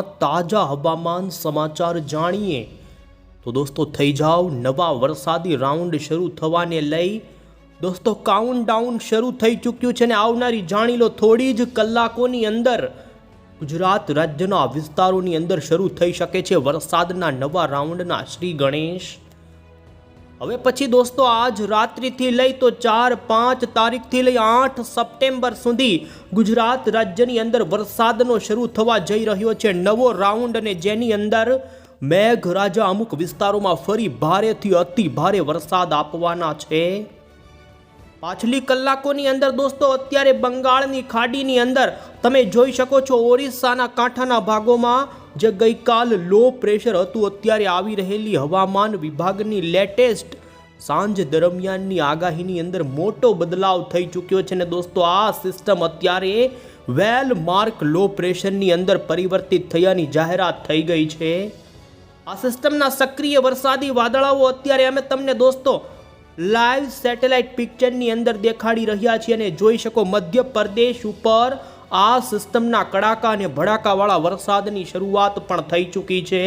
તાજા હવામાન સમાચાર જાણીએ. તો દોસ્તો, થઈ જાઓ નવા વરસાદી રાઉન્ડ શરૂ થવાને લઈ. દોસ્તો કાઉન્ટડાઉન શરૂ થઈ ચૂક્યું છે ને આવનારી જાણી લો થોડી જ કલાકોની અંદર. ગુજરાત રાજ્યના વિસ્તારોની અંદર શરૂ થઈ શકે છે વરસાદના નવા રાઉન્ડના. શ્રી ગણેશ હવે પછી દોસ્તો, આજ રાત્રિથી લઈ તો ચાર, પાંચ તારીખથી લઈ આઠ સપ્ટેમ્બર સુધી ગુજરાત રાજ્યની અંદર વરસાદનો શરૂ થવા જઈ રહ્યો છે. નવો રાઉન્ડ અને જેની અંદર મેઘરાજા અમુક વિસ્તારોમાં ફરી ભારેથી અતિ ભારે વરસાદ આપવાના છે. પાછલી કલાકોની અંદર દોસ્તો, અત્યારે બંગાળની ખાડીની અંદર તમે જોઈ શકો છો ઓરિસ્સાના કાંઠાના ભાગોમાં જે ગઈકાલ લો પ્રેશર હતું, અત્યારે આવી રહેલી હવામાન વિભાગની લેટેસ્ટ સાંજ દરમિયાનની આગાહીની અંદર મોટો બદલાવ થઈ ચૂક્યો છે ને દોસ્તો, આ સિસ્ટમ અત્યારે વેલ માર્ક લો પ્રેશરની અંદર પરિવર્તિત થયાની જાહેરાત થઈ ગઈ છે. આ સિસ્ટમના સક્રિય વરસાદી વાદળાઓ અત્યારે અમે તમને દોસ્તો લાઈવ સેટેલાઇટ પિક્ચરની અંદર દેખાડી રહ્યા છીએ અને જોઈ શકો મધ્ય પ્રદેશ ઉપર આ સિસ્ટમના કડાકા અને ભડાકાવાળા વરસાદની શરૂઆત પણ થઈ ચૂકી છે.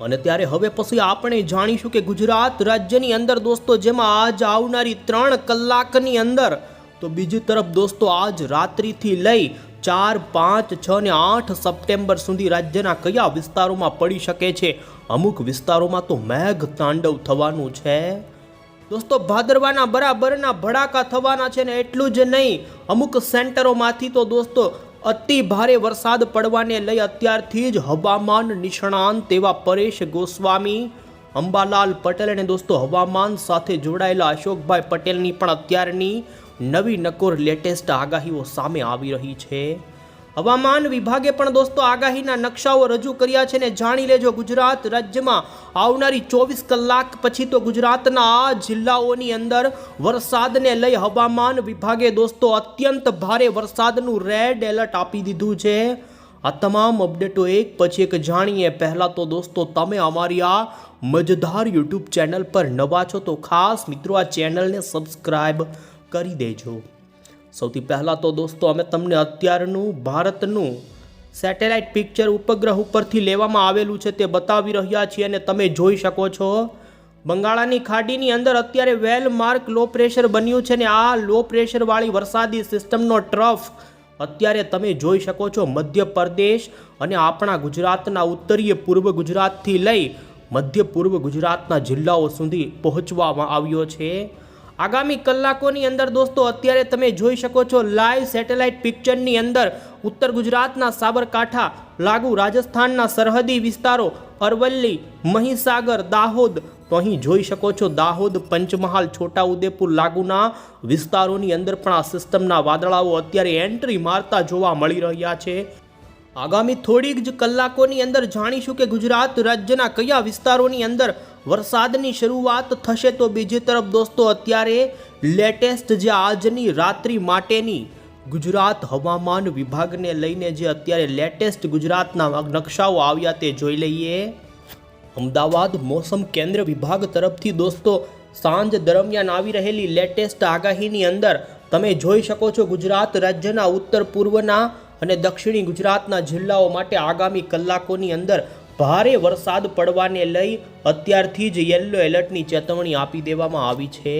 અને ત્યારે હવે પછી આપણે જાણીશું કે ગુજરાત રાજ્યની અંદર દોસ્તો જેમાં આજ આવનારી ત્રણ કલાકની અંદર તો બીજી તરફ દોસ્તો આજ રાત્રિથી લઈ ચાર, પાંચ, છ ને આઠ સપ્ટેમ્બર સુધી રાજ્યના કયા વિસ્તારોમાં પડી શકે છે? અમુક વિસ્તારોમાં તો મેઘ તાંડવ થવાનું છે. દોસ્તો, ભાદરવાના બરાબરના ભડાકા થવાના છે ને એટલું જ નહીં. અમુક સેન્ટરોમાંથી તો દોસ્તો, અતિ ભારે વરસાદ પડવાને લઈ અત્યારથી જ હવામાન નિષ્ણાંત તેવા પરેશ ગોસ્વામી, અંબાલાલ પટેલ અને દોસ્તો, હવામાન સાથે જોડાયેલા અશોકભાઈ પટેલની પણ અત્યારની નવી નકોર લેટેસ્ટ આગાહીઓ સામે આવી રહી છે. હવામાન વિભાગે પણ દોસ્તો આગાહીના નકશાઓ રજૂ કર્યા છે ને જાણી લેજો ગુજરાત રાજ્યમાં આવનારી ચોવીસ કલાક પછી તો ગુજરાતના જિલ્લાઓની અંદર વરસાદને લઈ હવામાન વિભાગે દોસ્તો અત્યંત ભારે વરસાદનું રેડ એલર્ટ આપી દીધું છે. આ તમામ અપડેટો એક પછી એક જાણીએ. પહેલાં તો દોસ્તો તમે અમારી આ મજેદાર યુટ્યુબ ચેનલ પર નવા છો તો ખાસ મિત્રો આ ચેનલને સબસ્ક્રાઈબ કરી દેજો. સૌથી પહેલાં તો દોસ્તો, અમે તમને અત્યારનું ભારતનું સેટેલાઇટ પિક્ચર ઉપગ્રહ ઉપરથી લેવામાં આવેલું છે તે બતાવી રહ્યા છીએ અને તમે જોઈ શકો છો. બંગાળાની ખાડીની અંદર અત્યારે વેલ માર્ક લો પ્રેશર બન્યું છે ને આ લો પ્રેશરવાળી વરસાદી સિસ્ટમનો ટ્રફ અત્યારે તમે જોઈ શકો છો મધ્યપ્રદેશ અને આપણા ગુજરાતના ઉત્તરીય પૂર્વ ગુજરાતથી લઈ મધ્ય પૂર્વ ગુજરાતના જિલ્લાઓ સુધી પહોંચવામાં આવ્યો છે. આગામી કલાકોની અંદર દોસ્તો, અત્યારે તમે જોઈ શકો છો લાઈવ સેટેલાઇટ પિક્ચરની અંદર ઉત્તર ગુજરાતના સાબરકાંઠા, લાગુ રાજસ્થાનના સરહદી વિસ્તારો, અરવલ્લી, મહીસાગર, દાહોદ, તો અહીં જોઈ શકો છો દાહોદ, પંચમહાલ, છોટાઉદેપુર લાગુના વિસ્તારોની અંદર પણ આ સિસ્ટમના વાદળાઓ અત્યારે એન્ટ્રી મારતા જોવા મળી રહ્યા છે. આગામી થોડીક જ કલાકોની અંદર જાણીશું કે ગુજરાત રાજ્યના કયા વિસ્તારોની અંદર વરસાદની શરૂઆત થશે. તો બીજી તરફ દોસ્તો, અત્યારે લેટેસ્ટ જે આજની રાત્રિ માટેની ગુજરાત હવામાન વિભાગને લઈને જે અત્યારે લેટેસ્ટ ગુજરાતના નકશાઓ આવ્યા તે જોઈ લઈએ. અમદાવાદ મોસમ કેન્દ્ર વિભાગ તરફથી દોસ્તો, સાંજ દરમિયાન આવી રહેલી લેટેસ્ટ આગાહીની અંદર તમે જોઈ શકો છો ગુજરાત રાજ્યના ઉત્તર પૂર્વના અને દક્ષિણી ગુજરાતના જિલ્લાઓ માટે આગામી કલાકોની અંદર ભારે વરસાદ પડવાને લઈ અત્યારથી જ યલો એલર્ટની ચેતવણી આપી દેવામાં આવી છે.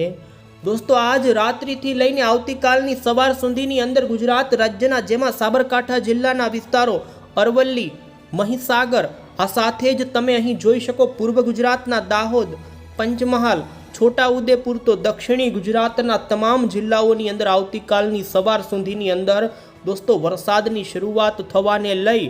દોસ્તો, આજ રાત્રિથી લઈને આવતીકાલની સવાર સુધીની અંદર ગુજરાત રાજ્યના જેમાં સાબરકાંઠા જિલ્લાના વિસ્તારો, અરવલ્લી, મહીસાગર, આ સાથે જ તમે અહીં જોઈ શકો પૂર્વ ગુજરાતના દાહોદ, પંચમહાલ, છોટાઉદેપુર તો દક્ષિણી ગુજરાતના તમામ જિલ્લાઓની અંદર આવતીકાલની સવાર સુધીની અંદર દોસ્તો, વરસાદની શરૂઆત થવાને લઈ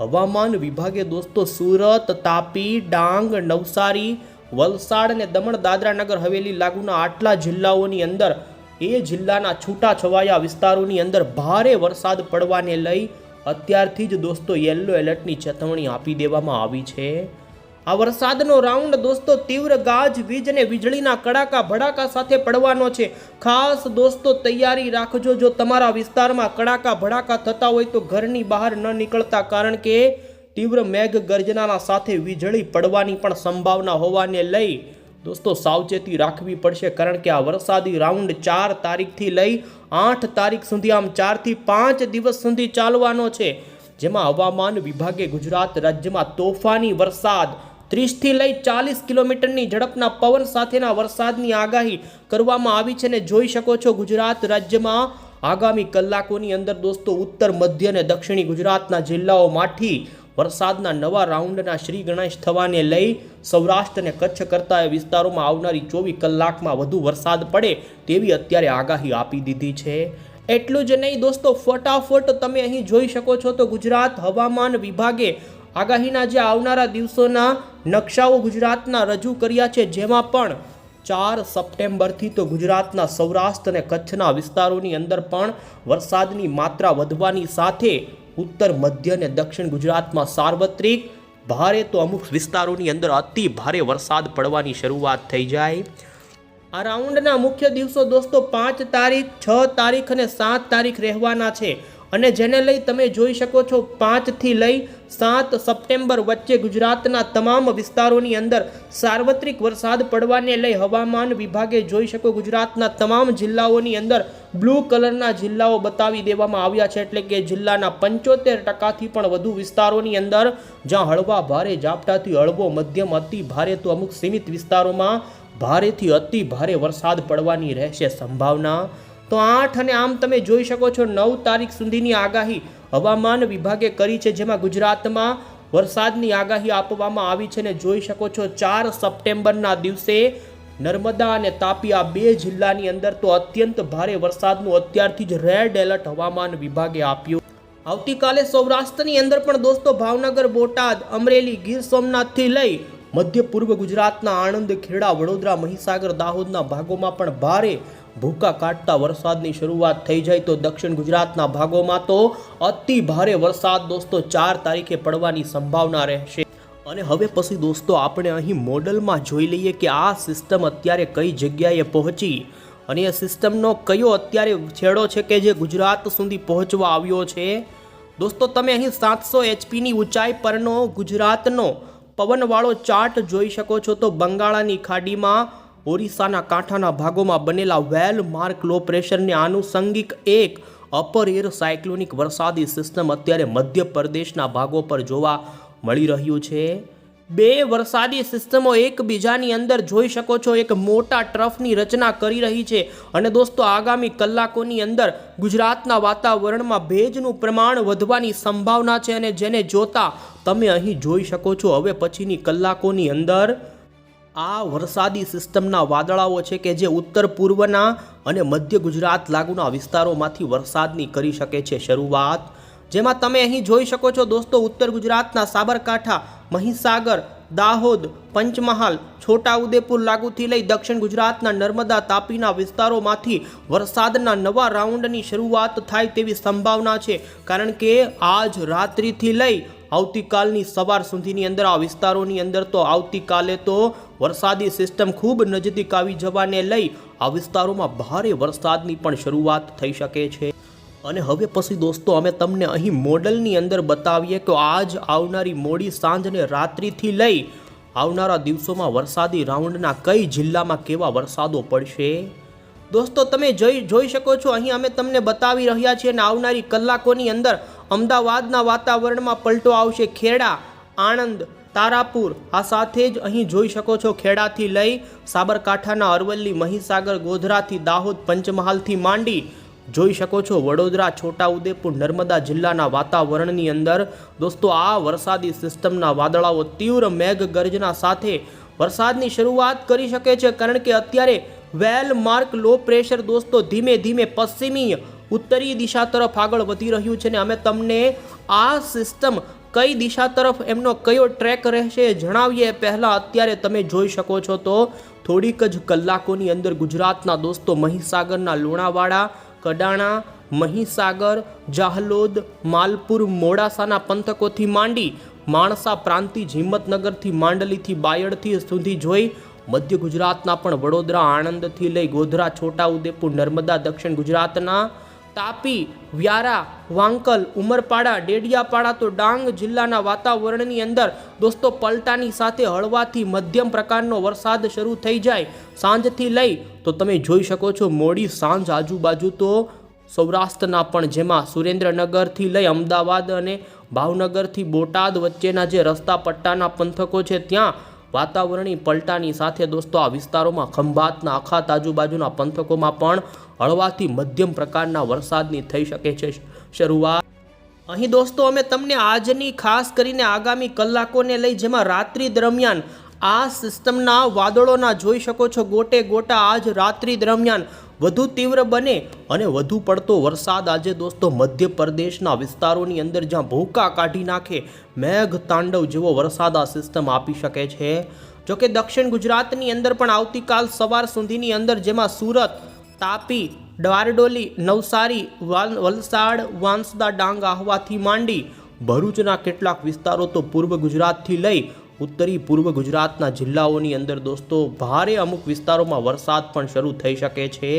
હવામાન વિભાગે દોસ્તો સુરત, તાપી, ડાંગ, નવસારી, વલસાડ અને દમણ દાદરા નગર હવેલી લાગુના આટલા જિલ્લાઓની અંદર, એ જિલ્લાના છૂટાછવાયા વિસ્તારોની અંદર ભારે વરસાદ પડવાને લઈ અત્યારથી જ દોસ્તો યલો એલર્ટની ચેતવણી આપી દેવામાં આવી છે. આ વરસાદનો રાઉન્ડ દોસ્તો તીવ્ર ગાજ, વીજ અને વીજળીના કડાકા, ભડાકા સાથે પડવાનો છે. ખાસ દોસ્તો, તૈયારી રાખજો. જો તમારા વિસ્તારમાં કડાકા, ભડાકા થતા હોય તો ઘરની બહાર ન નીકળતા, કારણ કે તીવ્ર મેઘ ગર્જનાના સાથે વીજળી પડવાની પણ સંભાવના હોવાને લઈ દોસ્તો સાવચેતી રાખવી પડશે, કારણ કે આ વરસાદી રાઉન્ડ ચાર તારીખથી લઈ આઠ તારીખ સુધી, આમ ચારથી પાંચ દિવસ સુધી ચાલવાનો છે. જેમાં હવામાન વિભાગે ગુજરાત રાજ્યમાં તોફાની વરસાદ ત્રીસથી લઈ ચાલીસ કિલોમીટરની ઝડપના પવન સાથેના વરસાદની આગાહી કરવામાં આવી છે ને જોઈ શકો છો ગુજરાત રાજ્યમાં આગામી કલાકોની અંદર દોસ્તો ઉત્તર, મધ્ય અને દક્ષિણી ગુજરાતના જિલ્લાઓમાંથી વરસાદના નવા રાઉન્ડના શ્રી ગણેશ થવાને લઈ સૌરાષ્ટ્ર અને કચ્છ કરતા વિસ્તારોમાં આવનારી ચોવીસ કલાકમાં વધુ વરસાદ પડે તેવી અત્યારે આગાહી આપી દીધી છે. એટલું જ નહીં દોસ્તો, ફટાફટ તમે અહીં જોઈ શકો છો તો ગુજરાત હવામાન વિભાગે આગાહીના જે આવનારા દિવસોના નકશાઓ ગુજરાતના રજૂ કર્યા છે, જેમાં પણ ચાર સપ્ટેમ્બરથી તો ગુજરાતના સૌરાષ્ટ્ર અને કચ્છના વિસ્તારોની અંદર પણ વરસાદની માત્રા વધવાની સાથે ઉત્તર, મધ્ય અને દક્ષિણ ગુજરાતમાં સાર્વત્રિક, ભારે તો અમુક વિસ્તારોની અંદર અતિ ભારે વરસાદ પડવાની શરૂઆત થઈ જાય. આ રાઉન્ડના મુખ્ય દિવસો દોસ્તો પાંચ તારીખ, છ તારીખ અને સાત તારીખ રહેવાના છે. અને જેને લઈ તમે જોઈ શકો છો પાંચથી લઈ સાત સપ્ટેમ્બર વચ્ચે ગુજરાતના તમામ વિસ્તારોની અંદર સાર્વત્રિક વરસાદ પડવાને લઈ હવામાન વિભાગે જોઈ શકો ગુજરાતના તમામ જિલ્લાઓની અંદર બ્લુ કલરના જિલ્લાઓ બતાવી દેવામાં આવ્યા છે. એટલે કે જિલ્લાના પંચોતેર ટકાથી પણ વધુ વિસ્તારોની અંદર જ્યાં હળવા ભારે ઝાપટાથી હળવો મધ્યમ અતિ ભારે તો અમુક સીમિત વિસ્તારોમાં ભારેથી અતિ ભારે વરસાદ પડવાની રહેશે સંભાવના. તો આઠ અને આમ તમે જોઈ શકો છો નવ તારીખ સુધીની આગાહી હવામાન વિભાગે કરી છે, જેમાં ગુજરાતમાં વરસાદની આગાહી આપવામાં આવી છે ને જોઈ શકો છો ચાર સપ્ટેમ્બરના દિવસે નર્મદા અને તાપી આ બે જિલ્લાની અંદર તો અત્યંત ભારે વરસાદનું અત્યારથી જ રેડ એલર્ટ હવામાન વિભાગે આપ્યું. આવતીકાલે સૌરાષ્ટ્રની અંદર પણ દોસ્તો ભાવનગર, બોટાદ, અમરેલી, ગીર સોમનાથથી લઈ મધ્ય પૂર્વ ગુજરાતના આણંદ, ખેડા, વડોદરા, મહીસાગર, દાહોદના ભાગોમાં પણ ભારે ભૂકા કાઢતા વરસાદની શરૂઆત થઈ જાય તો દક્ષિણ ગુજરાતના ભાગોમાં તો અતિ ભારે વરસાદ દોસ્તો ચાર તારીખે પડવાની સંભાવના રહેશે. અને હવે પછી દોસ્તો આપણે અહીં મોડલમાં જોઈ લઈએ કે આ સિસ્ટમ અત્યારે કઈ જગ્યાએ પહોંચી અને એ સિસ્ટમનો કયો અત્યારે છેડો છે કે જે ગુજરાત સુધી પહોંચવા આવ્યો છે. દોસ્તો તમે અહીં સાતસો એચપીની ઊંચાઈ પરનો ગુજરાતનો પવનવાળો ચાર્ટ જોઈ શકો છો તો બંગાળાની ખાડીમાં ઓરિસ્સાના કાંઠાના ભાગોમાં બનેલા વેલ માર્ક લો પ્રેશરને આનુષંગિક એક અપર એર સાયક્લોનિક વરસાદી સિસ્ટમ અત્યારે મધ્ય પ્રદેશના ભાગો પર જોવા મળી રહ્યું છે. બે વરસાદી સિસ્ટમો એકબીજાની અંદર જોઈ શકો છો. એક મોટા ટ્રફની રચના કરી રહી છે અને દોસ્તો આગામી કલાકોની અંદર ગુજરાતના વાતાવરણમાં ભેજનું પ્રમાણ વધવાની સંભાવના છે અને જેને જોતા તમે અહીં જોઈ શકો છો. હવે પછીની કલાકોની અંદર આ વરસાદી સિસ્ટમના વાદળાઓ છે કે જે ઉત્તર પૂર્વના અને મધ્ય ગુજરાત લાગુના વિસ્તારોમાંથી વરસાદની કરી શકે છે શરૂઆત. જેમાં તમે અહીં જોઈ શકો છો દોસ્તો, ઉત્તર ગુજરાતના સાબરકાંઠા, મહીસાગર, દાહોદ, પંચમહાલ, છોટાઉદેપુર લાગુથી લઈ દક્ષિણ ગુજરાતના નર્મદા, તાપીના વિસ્તારોમાંથી વરસાદના નવા રાઉન્ડની શરૂઆત થાય તેવી સંભાવના છે. કારણ કે આજ રાત્રિથી લઈ આવતીકાલની સવાર સુધીની અંદર આ વિસ્તારોની અંદર તો આવતીકાલે તો વરસાદી સિસ્ટમ ખૂબ નજીક આવી જવાને લઈ આ વિસ્તારોમાં ભારે વરસાદની પણ શરૂઆત થઈ શકે છે. અને હવે પછી દોસ્તો, અમે તમને અહીં મોડલની અંદર બતાવીએ કે આજ આવનારી મોડી સાંજ અને રાત્રિથી લઈ આવનારા દિવસોમાં વરસાદી રાઉન્ડના કઈ જિલ્લામાં કેવા વરસાદો પડશે? દોસ્તો, તમે જોઈ જોઈ શકો છો, અહીં અમે તમને બતાવી રહ્યા છીએ અને આવનારી કલાકોની અંદર અમદાવાદના વાતાવરણમાં પલટો આવશે ખેડા, આણંદ તારાપુર. આ સાથે જ અહીં જોઈ શકો છો ખેડાથી લઈ સાબરકાંઠાના અરવલ્લી, મહીસાગર, ગોધરાથી દાહોદ, પંચમહાલથી માંડી. જોઈ શકો છો વડોદરા, છોટાઉદેપુર, નર્મદા જિલ્લાના વાતાવરણની અંદર. દોસ્તો, આ વરસાદી સિસ્ટમના વાદળાઓ તીવ્ર મેઘ ગર્જના સાથે વરસાદની શરૂઆત કરી શકે છે, કારણ કે અત્યારે વેલ માર્ક, લો પ્રેશર દોસ્તો, ધીમે ધીમે પશ્ચિમી, ઉત્તરી દિશા તરફ આગળ વધી રહ્યું છે ને અમે તમને આ સિસ્ટમ કઈ દિશા તરફ એમનો કયો ટ્રેક રહેશે એ જણાવીએ. પહેલાં અત્યારે તમે જોઈ શકો છો તો થોડીક જ કલાકોની અંદર ગુજરાતના દોસ્તો મહીસાગરના લુણાવાડા, કડાણા, મહીસાગર, જાહલોદ, માલપુર, મોડાસાના પંથકોથી માંડી માણસા પ્રાંતિજ હિંમતનગરથી માંડલીથી બાયડથી સુધી જોઈ મધ્ય ગુજરાતના પણ વડોદરા, આણંદથી લઈ ગોધરા, છોટાઉદેપુર, નર્મદા, દક્ષિણ ગુજરાતના તાપી, વ્યારા, વાંકલ, ઉમરપાડા, ડેડિયાપાડા તો ડાંગ જિલ્લાના વાતાવરણની અંદર દોસ્તો પલટાની સાથે હળવાથી મધ્યમ પ્રકારનો વરસાદ શરૂ થઈ જાય સાંજથી લઈ તો તમે જોઈ શકો છો મોડી સાંજ આજુબાજુ તો સૌરાષ્ટ્રના પણ જેમાં સુરેન્દ્રનગરથી લઈ અમદાવાદ અને ભાવનગરથી બોટાદ વચ્ચેના જે રસ્તા પટ્ટાના પંથકો છે ત્યાં વાતાવરણીય પલટાની સાથે દોસ્તો, આ વિસ્તારોમાં ખંભાતના અખાત આજુબાજુના પંથકોમાં પણ હળવાથી મધ્યમ પ્રકારના વરસાદની થઈ શકે છે. શરૂઆત અહીં દોસ્તો, અમે તમને આજની ખાસ કરીને આગામી કલાકોને લઈ જેમાં રાત્રિ દરમિયાન આ સિસ્ટમના વાદળોના જોઈ શકો છો. ગોટે ગોટા આજ રાત્રિ દરમિયાન વધુ તીવ્ર બને અને વધુ પડતો વરસાદ આજે દોસ્તો મધ્યપ્રદેશના વિસ્તારોની અંદર જ્યાં ભૂકા કાઢી નાખે, મેઘ તાંડવ જેવો વરસાદ આ સિસ્ટમ આપી શકે છે. જોકે દક્ષિણ ગુજરાતની અંદર પણ આવતીકાલ સવાર સુધીની અંદર જેમાં સુરત, તાપી દ્વારડોલી નવસારી, વાલ- વલસાડ, વાંસદા, ડાંગ, આહવાથી માંડી ભરૂચના કેટલાક વિસ્તારો તો પૂર્વ ગુજરાતથી લઈ ઉત્તરી પૂર્વ ગુજરાતના જિલ્લાઓની અંદર દોસ્તો, ભારે અમુક વિસ્તારોમાં વરસાદ પણ શરૂ થઈ શકે છે.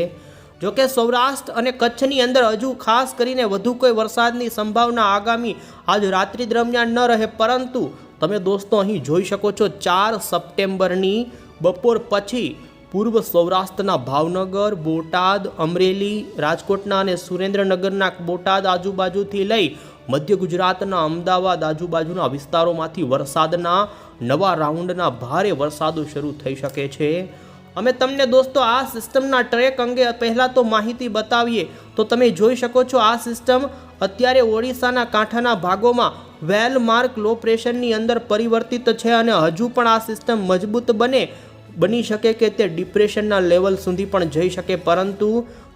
જોકે સૌરાષ્ટ્ર અને કચ્છની અંદર હજુ ખાસ કરીને વધુ કોઈ વરસાદની સંભાવના આગામી આજ રાત્રિ દરમિયાન ન રહે, પરંતુ તમે દોસ્તો અહીં જોઈ શકો છો ચાર સપ્ટેમ્બરની બપોર પછી પૂર્વ સૌરાષ્ટ્રના ભાવનગર, બોટાદ, અમરેલી, રાજકોટના અને સુરેન્દ્રનગરના બોટાદ આજુબાજુથી લઈ મધ્ય ગુજરાતના અમદાવાદ આજુબાજુના વિસ્તારોમાંથી વરસાદના નવા રાઉન્ડના ભારે વરસાદો શરૂ થઈ શકે છે. અમે તમને દોસ્તો આ સિસ્ટમના ટ્રેક અંગે પહેલાં તો માહિતી બતાવીએ. તો તમે જોઈ શકો છો આ સિસ્ટમ અત્યારે ઓડિશાના કાંઠાના ભાગોમાં વેલ માર્ક લો પ્રેશરની અંદર પરિવર્તિત છે અને હજુ પણ આ સિસ્ટમ મજબૂત બને, બની શકે કે તે ડિપ્રેશનના લેવલ સુધી પણ જઈ શકે. પરંતુ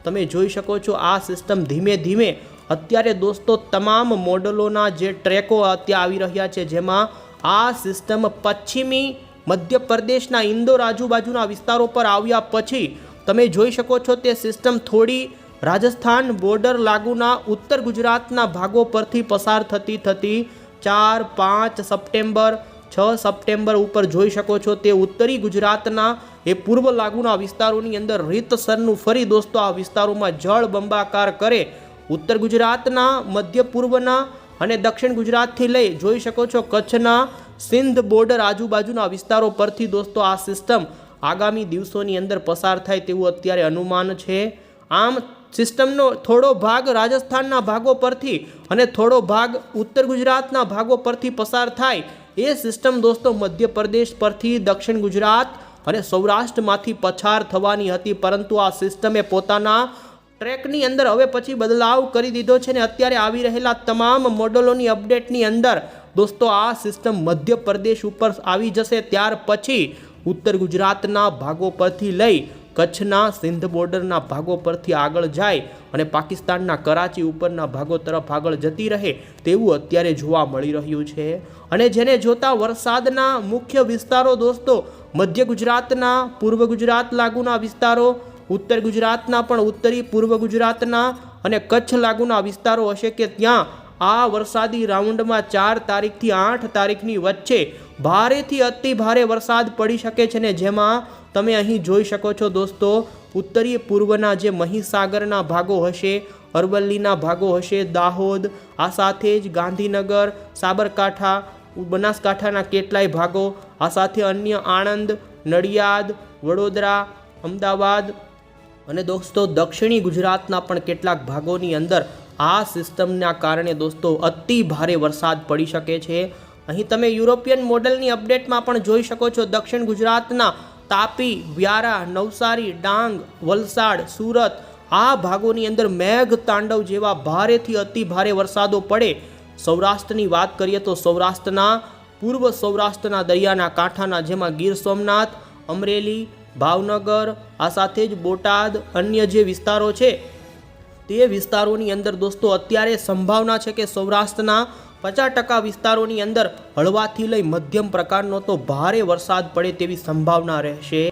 તમે જોઈ શકો છો આ સિસ્ટમ ધીમે ધીમે અત્યારે દોસ્તો તમામ મોડલોના જે ટ્રેકો અત્યારે આવી રહ્યા છે, જેમાં આ સિસ્ટમ પશ્ચિમી મધ્યપ્રદેશના ઇન્દોર આજુબાજુના વિસ્તારો પર આવ્યા પછી તમે જોઈ શકો છો તે સિસ્ટમ થોડી રાજસ્થાન બોર્ડર લાગુના ઉત્તર ગુજરાતના ભાગો પરથી પસાર થતી થતી ચાર, પાંચ સપ્ટેમ્બર, છ સપ્ટેમ્બર ઉપર જોઈ શકો છો તે ઉત્તરી ગુજરાતના એ પૂર્વ લાગુના વિસ્તારોની અંદર રીતસરનું ફરી દોસ્તો આ વિસ્તારોમાં જળ બંબાકાર કરે ઉત્તર ગુજરાતના, મધ્ય પૂર્વના અને દક્ષિણ ગુજરાતથી લઈ જોઈ શકો છો કચ્છના, સિંધ બોર્ડર આજુબાજુના વિસ્તારો પરથી દોસ્તો આ સિસ્ટમ આગામી દિવસોની અંદર પસાર થાય તેવું અત્યારે અનુમાન છે. આમ સિસ્ટમનો થોડો ભાગ રાજસ્થાનના ભાગો પરથી અને થોડો ભાગ ઉત્તર ગુજરાતના ભાગો પરથી પસાર થાય એ સિસ્ટમ દોસ્તો મધ્યપ્રદેશ પરથી દક્ષિણ ગુજરાત અને સૌરાષ્ટ્રમાંથી પછાર થવાની હતી. પરંતુ આ સિસ્ટમે પોતાના ટ્રેકની અંદર હવે પછી બદલાવ કરી દીધો છે ને અત્યારે આવી રહેલા તમામ મોડલોની અપડેટની અંદર દોસ્તો આ સિસ્ટમ મધ્ય પ્રદેશ ઉપર આવી જશે. ત્યાર પછી ઉત્તર ગુજરાતના ભાગો પરથી લઈ કચ્છના સિંધ બોર્ડરના ભાગો પરથી આગળ જાય અને પાકિસ્તાનના કરાચી ઉપરના ભાગો તરફ આગળ જતી રહે તેવું અત્યારે જોવા મળી રહ્યું છે. અને જેને જોતા વરસાદના મુખ્ય વિસ્તારો દોસ્તો મધ્ય ગુજરાતના, પૂર્વ ગુજરાત લાગુના વિસ્તારો ઉત્તર ગુજરાતના પણ ઉત્તરી પૂર્વ ગુજરાતના અને કચ્છ લાગુના વિસ્તારો હશે કે ત્યાં આ વરસાદી રાઉન્ડમાં ચાર તારીખથી આઠ તારીખની વચ્ચે ભારેથી અતિ ભારે વરસાદ પડી શકે છે ને જેમાં તમે અહીં જોઈ શકો છો દોસ્તો ઉત્તરીય પૂર્વના જે મહીસાગરના ભાગો હશે, અરવલ્લીના ભાગો હશે, દાહોદ, આ સાથે જ ગાંધીનગર, સાબરકાંઠા, બનાસકાંઠાના કેટલાય ભાગો, આ સાથે અન્ય આણંદ, નડિયાદ, વડોદરા, અમદાવાદ અને દોસ્તો, દક્ષિણી ગુજરાતના પણ કેટલાક ભાગોની અંદર આ સિસ્ટમના કારણે દોસ્તો, અતિ ભારે વરસાદ પડી શકે છે. અહીં તમે યુરોપિયન મોડલની અપડેટમાં પણ જોઈ શકો છો. દક્ષિણ ગુજરાતના તાપી, વ્યારા, નવસારી, ડાંગ, વલસાડ, સુરત આ ભાગોની અંદર મેઘ તાંડવ જેવા ભારેથી અતિ ભારે વરસાદો પડે. સૌરાષ્ટ્રની વાત કરીએ તો સૌરાષ્ટ્રના, પૂર્વ સૌરાષ્ટ્રના દરિયાના કાંઠાના જેમાં ગીર સોમનાથ, અમરેલી ભાવનગર, આ સાથે જ બોટાદ, અન્ય જે વિસ્તારો છે, તે વિસ્તારોની અંદર દોસ્તો અત્યારે સંભાવના છે કે સૌરાષ્ટ્રના પચાસ ટકા વિસ્તારોની અંદર હળવાથી લઈ મધ્યમ પ્રકારનો તો ભારે વરસાદ પડે તેવી સંભાવના રહેશે.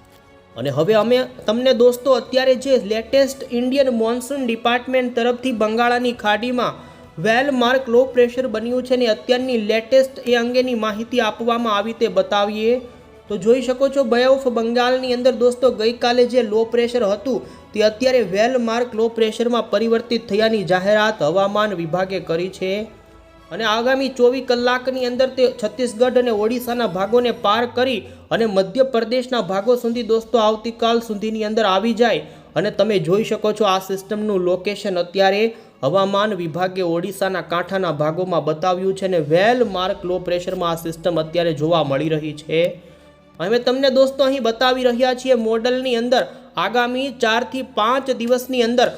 અને હવે અમે તમને દોસ્તો અત્યારે જે લેટેસ્ટ ઇન્ડિયન મોન્સૂન ડિપાર્ટમેન્ટ તરફથી બંગાળાની ખાડીમાં વેલ માર્ક લો પ્રેશર બન્યું છે ને અત્યારની લેટેસ્ટ એ અંગેની માહિતી આપવામાં આવી તે બતાવીએ. તો જોઈ શકો છો બે ઓફ બંગાળની અંદર દોસ્તો ગઈકાલે જે લો પ્રેશર હતું, તે અત્યારે વેલ માર્ક લો પ્રેશરમાં પરિવર્તિત થયાની જાહેરાત હવામાન વિભાગે કરી છે. અને આગામી ચોવીસ કલાકની અંદર તે છત્તીસગઢ અને ઓડિશાના ભાગોને પાર કરી અને મધ્યપ્રદેશના ભાગો સુધી દોસ્તો આવતીકાલ સુધીની અંદર આવી જાય. અને તમે જોઈ શકો છો આ સિસ્ટમનું લોકેશન અત્યારે હવામાન વિભાગે ઓડિશાના કાંઠાના ભાગોમાં બતાવ્યું છે અને વેલ માર્ક લો પ્રેશરમાં આ સિસ્ટમ અત્યારે જોવા મળી રહી છે. અમે તમને દોસ્તો અહીં બતાવી રહ્યા છીએ મોડલની અંદર આગામી ચારથી પાંચ દિવસની અંદર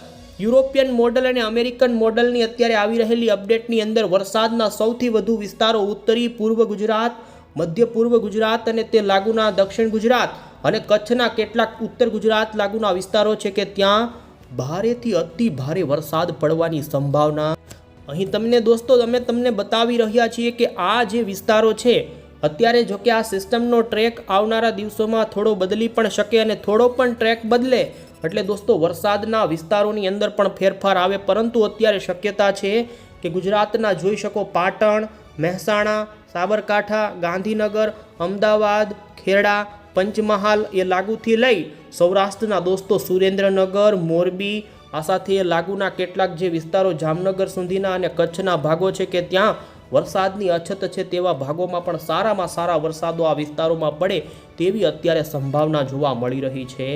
યુરોપિયન મોડલ અને અમેરિકન મોડલની અત્યારે આવી રહેલી અપડેટની અંદર વરસાદના સૌથી વધુ વિસ્તારો ઉત્તરી, પૂર્વ ગુજરાત, મધ્ય પૂર્વ ગુજરાત અને તે લાગુના દક્ષિણ ગુજરાત અને કચ્છના કેટલાક ઉત્તર ગુજરાત લાગુના વિસ્તારો છે કે ત્યાં ભારેથી અતિ ભારે વરસાદ પડવાની સંભાવના. અહીં તમને દોસ્તો અમે તમને બતાવી રહ્યા છીએ કે આ જે વિસ્તારો છે અત્યારે જો કે આ સિસ્ટમનો ટ્રેક આવનારા દિવસોમાં થોડો બદલી પણ શકે અને થોડો પણ ટ્રેક બદલે. એટલે દોસ્તો, વરસાદના વિસ્તારોની અંદર પણ ફેરફાર આવે, પરંતુ અત્યારે શક્યતા છે કે ગુજરાતના જોઈ શકો પાટણ, મહેસાણા, સાબરકાંઠા, ગાંધીનગર, અમદાવાદ, ખેડા, પંચમહાલ એ લાગુથી લઈ સૌરાષ્ટ્રના દોસ્તો સુરેન્દ્રનગર, મોરબી, આ સાથે લાગુના કેટલાક જે વિસ્તારો જામનગર સુધીના અને કચ્છના ભાગો છે કે ત્યાં વરસાદની અછત છે તેવા ભાગોમાં પણ સારામાં સારા વરસાદો આ વિસ્તારોમાં પડે તેવી અત્યારે સંભાવના જોવા મળી રહી છે.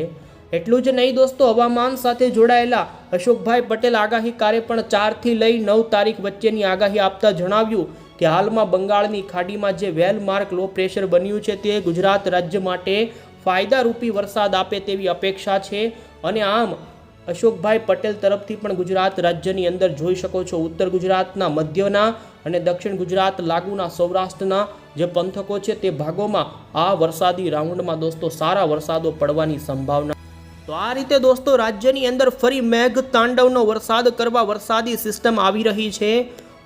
એટલું જ નહીં દોસ્તો, હવામાન સાથે જોડાયેલા અશોકભાઈ પટેલ આગાહીકારે પણ ચારથી લઈ નવ તારીખ વચ્ચેની આગાહી આપતા જણાવ્યું કે હાલમાં બંગાળની ખાડીમાં જે વેલ માર્ક લો પ્રેશર બન્યું છે તે ગુજરાત રાજ્ય માટે ફાયદારૂપી વરસાદ આપે તેવી અપેક્ષા છે અને આમ અશોકભાઈ પટેલ તરફથી પણ ગુજરાત રાજ્યની અંદર જોઈ શકો છો. ઉત્તર ગુજરાતના મધ્યના અને દક્ષિણ ગુજરાત લાગુના સૌરાષ્ટ્રના જે પંથકો છે તે ભાગોમાં આ વરસાદી રાઉન્ડમાં દોસ્તો સારા વરસાદો પડવાની સંભાવના. તો આ રીતે દોસ્તો રાજ્યની અંદર ફરી મેઘ તાંડવનો વરસાદ કરવા વરસાદી સિસ્ટમ આવી રહી છે.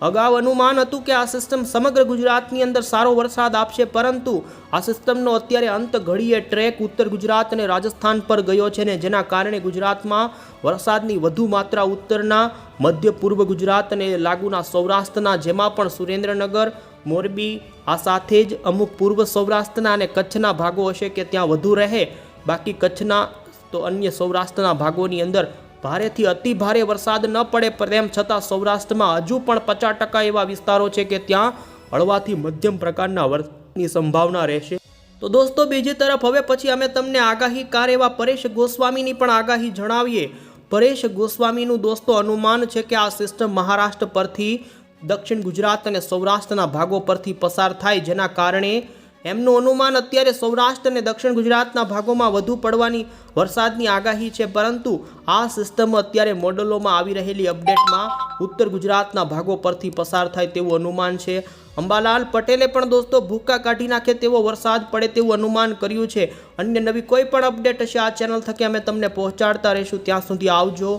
અગાઉ અનુમાન હતું કે આ સિસ્ટમ સમગ્ર ગુજરાતની અંદર સારો વરસાદ આપશે, પરંતુ આ સિસ્ટમનો અત્યારે અંત ઘડીએ ટ્રેક ઉત્તર ગુજરાત અને રાજસ્થાન પર ગયો છે ને જેના કારણે ગુજરાતમાં વરસાદની વધુ માત્રા ઉત્તરના, મધ્ય પૂર્વ ગુજરાત અને લાગુના સૌરાષ્ટ્રના જેમાં પણ સુરેન્દ્રનગર, મોરબી, આ સાથે જ અમુક પૂર્વ સૌરાષ્ટ્રના અને કચ્છના ભાગો હશે કે ત્યાં વધુ રહે. બાકી કચ્છના તો અન્ય સૌરાષ્ટ્રના ભાગોની અંદર ભારેથી અતિ ભારે વરસાદ ન પડે તેમ છતાં સૌરાષ્ટ્રમાં હજુ પણ પચાસ ટકા એવા વિસ્તારો છે કે ત્યાં હળવાથી મધ્યમ પ્રકારના વરસાદની સંભાવના રહેશે. તો દોસ્તો, બીજી તરફ હવે પછી અમે તમને આગાહીકાર એવા પરેશ ગોસ્વામીની પણ આગાહી જણાવીએ. પરેશ ગોસ્વામીનું દોસ્તો અનુમાન છે કે આ સિસ્ટમ મહારાષ્ટ્ર પરથી દક્ષિણ ગુજરાત અને સૌરાષ્ટ્રના ભાગો પરથી પસાર થાય, જેના કારણે એમનું અનુમાન અત્યારે સૌરાષ્ટ્ર અને દક્ષિણ ગુજરાતના ભાગોમાં વધુ પડવાની વરસાદની આગાહી છે, પરંતુ આ સિસ્ટમ અત્યારે મોડલોમાં આવી રહેલી અપડેટમાં ઉત્તર ગુજરાતના ભાગો પરથી પસાર થાય તેવું અનુમાન છે. અંબાલાલ પટેલે પણ દોસ્તો ભૂક્કા કાઢી નાખે તેવો વરસાદ પડે તેવું અનુમાન કર્યું છે. અન્ય નવી કોઈ પણ અપડેટ હશે આ ચેનલ થકી અમે તમને પહોંચાડતા રહીશું. ત્યાં સુધી આવજો.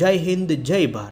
જય હિન્દ, જય ભારત.